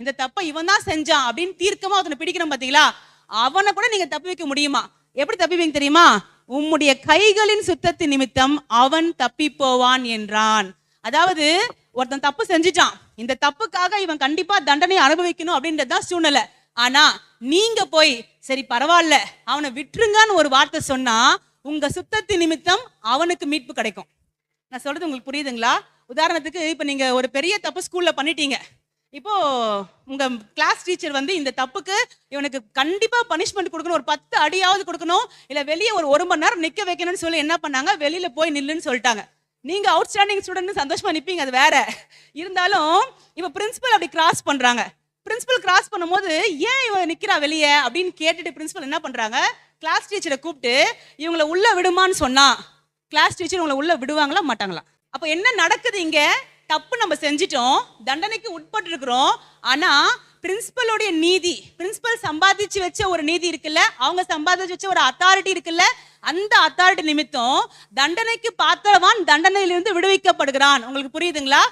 இந்த தப்பை இவன் தான் செஞ்சான் அப்படின்னு தீர்க்கமா ஒருத்தனை பிடிக்கணும் பாத்தீங்களா? அவனை கூட நீங்க தப்பி வைக்க முடியுமா? எப்படி தப்பிப்பீங்க தெரியுமா? உம்முடைய கைகளின் சுத்தத்தின் நிமித்தம் அவன் தப்பி போவான் என்றான். அதாவது ஒருத்தன் தப்பு செஞ்சுட்டான். இந்த தப்புக்காக இவன் கண்டிப்பா தண்டனை அனுபவிக்கணும் அப்படின்றதுதான் சூழ்நிலை. ஆனா நீங்க போய் சரி பரவாயில்ல அவனை விட்டுருங்கன்னு ஒரு வார்த்தை சொன்னா உங்க சுத்தத்தின் நிமித்தம் அவனுக்கு மீட்பு கிடைக்கும். நான் சொல்றது உங்களுக்கு புரியுதுங்களா? உதாரணத்துக்கு இப்போ நீங்க ஒரு பெரிய தப்பு ஸ்கூல்ல பண்ணிட்டீங்க. இப்போ உங்க கிளாஸ் டீச்சர் வந்து இந்த தப்புக்கு இவனுக்கு கண்டிப்பா பனிஷ்மெண்ட் கொடுக்கணும். ஒரு பத்து அடியாவது கொடுக்கணும். இல்ல வெளியே ஒரு ஒரு மணி நேரம் நிக்க வைக்கணும்னு சொல்லி என்ன பண்ணாங்க? வெளியில போய் நில்லுன்னு சொல்லிட்டாங்க. நீங்க அவுட்ஸ்டாண்டிங் ஸ்டூடெண்ட் சந்தோஷமா நிப்பீங்க அது வேற. இருந்தாலும் இப்போ பிரின்சிபல் அப்படி கிராஸ் பண்றாங்க. பிரின்சிபல் கிராஸ் பண்ணும்போது ஏன் இவன் நிக்கிறா வெளியே அப்படின்னு கேட்டுட்டு பிரின்சிபல் என்ன பண்றாங்க? கிளாஸ் டீச்சரை கூப்பிட்டு இவங்கள உள்ள விடுமான்னு சொன்னா கிளாஸ் டீச்சர் உங்களை உள்ள விடுவாங்களா? மாட்டாங்களா? அப்போ என்ன நடக்குது இங்க? தப்பு நம்ம செஞ்சிட்டோம் தண்டனைக்கு உட்பட்டு இருக்கிறோம் ஆனா பிரின்சிபலோடைய நீதி பிரின்சிபல் சம்பாதிச்சு வச்ச ஒரு நீதி இருக்குல்ல அவங்க சம்பாதிச்சு வச்ச ஒரு அத்தாரிட்டி இருக்குல்ல அந்த அத்தாரிட்டி நிமித்தம் தண்டனைக்கு பாத்திரவான் தண்டனையிலிருந்து விடுவிக்கப்படுகிறான். உங்களுக்கு புரியுதுங்களா?